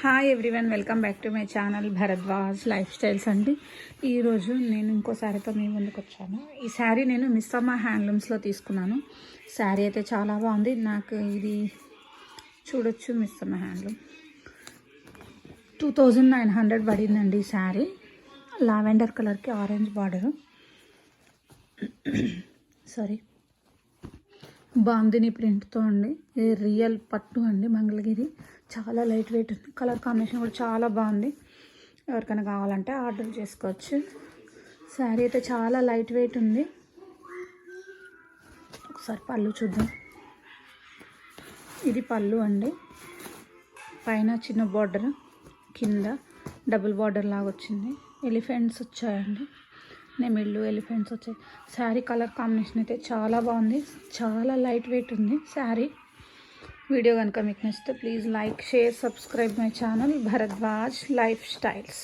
Hi everyone welcome back to my channel Bharadwaj lifestyles అండి ఈరోజు నేను ఇంకో శారీతో మీ ముందుకు వచ్చాను. ఈ శారీ నేను మిస్ అమ్మ హ్యాండ్లూమ్స్లో తీసుకున్నాను. శారీ అయితే చాలా బాగుంది. నాకు ఇది చూడొచ్చు మిస్ అమ్మ handloom two thousand nine hundred పడిందండి ఈ శారీ. లావెండర్ కలర్కి ఆరెంజ్ బార్డరు సారీ బాందిని ప్రింట్తో అండి. ఇది రియల్ పట్టు అండి మంగళగిరి. చాలా లైట్ వెయిట్ ఉంది. కలర్ కాంబినేషన్ కూడా చాలా బాగుంది. ఎవరికైనా కావాలంటే ఆర్డర్ చేసుకోవచ్చు. శారీ అయితే చాలా లైట్ వెయిట్ ఉంది. ఒకసారి పళ్ళు చూద్దాం. ఇది పళ్ళు అండి. పైన చిన్న బార్డర్ కింద డబుల్ బార్డర్ లాగా వచ్చింది. ఎలిఫెంట్స్ వచ్చాయండి. నెమిళ్ళు ఎలిఫెంట్స్ వచ్చాయి. శారీ కలర్ కాంబినేషన్ అయితే చాలా బాగుంది. చాలా లైట్ వెయిట్ ఉంది శారీ. వీడియో కనుక మీకు నచ్చితే please like share subscribe my channel. Bharadwaj lifestyles.